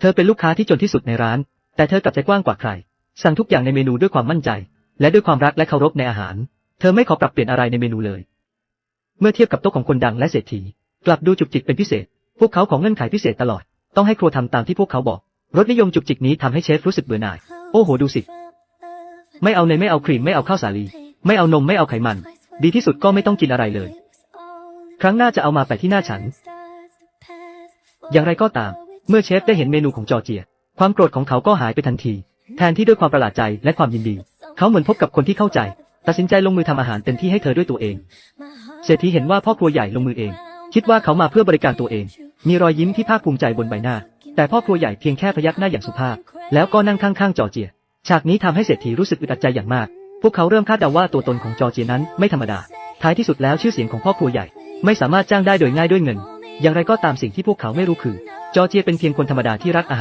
เธอเป็นลูกค้าที่จนที่สุดในร้าน แต่เธอกลับใจกว้างกว่าใคร สั่งทุกอย่างในเมนูด้วยความมั่นใจ และด้วยความรักและเคารพในอาหาร เธอไม่ขอปรับเปลี่ยนอะไรในเมนูเลย เมื่อเทียบกับโต๊ะของคนดังและเศรษฐี กลับดูจุกจิกเป็นพิเศษ พวกเขาของเงื่อนไขพิเศษตลอด ต้องให้ครัวทำตามที่พวกเขาบอก รสนิยมจุกจิกนี้ทำให้เชฟรู้สึกเบื่อหน่าย โอ้โหดูสิ ไม่เอาเนยไม่เอาครีมไม่เอาข้าวสาลี ไม่เอานมไม่เอาไขมัน ดีที่สุดก็ไม่ต้องกินอะไรเลย ครั้งหน้าจะเอามาแปะที่หน้าฉัน อย่างไรก็ตาม เมื่อเชฟได้เห็นเมนูของจอร์เจีย ความโกรธของเขาก็หายไปทันที แทนที่ด้วยความประหลาดใจและความยินดี เขาเหมือนพบกับคนที่เข้าใจ ตัดสินใจลงมือทำอาหารเต็มที่ให้เธอด้วยตัวเอง เศรษฐีเห็นว่าพ่อครัวใหญ่ลงมือเอง คิดว่าเขามาเพื่อบริการตัวเอง มีรอยยิ้มที่ภาคภูมิใจบนใบหน้า แต่พ่อครัวใหญ่เพียงแค่พยักหน้าอย่างสุภาพ แล้วก็นั่งข้างๆจอร์เจีย ฉากนี้ทำให้เศรษฐีรู้สึกอึดอัดใจอย่างมาก พวกเขาเริ่มคาดเดาว่าตัวตนของจอร์เจียนั้นไม่ธรรมดา ท้ายที่สุดแล้วชื่อเสียงของพ่อครัวใหญ่ ไม่สามารถจ้างได้โดยง่ายด้วยเงิน อย่างไรก็ตามสิ่งที่พวกเขาไม่รู้คือ จอเจียเป็นเพียงคนธรรมดาที่รักอาหาร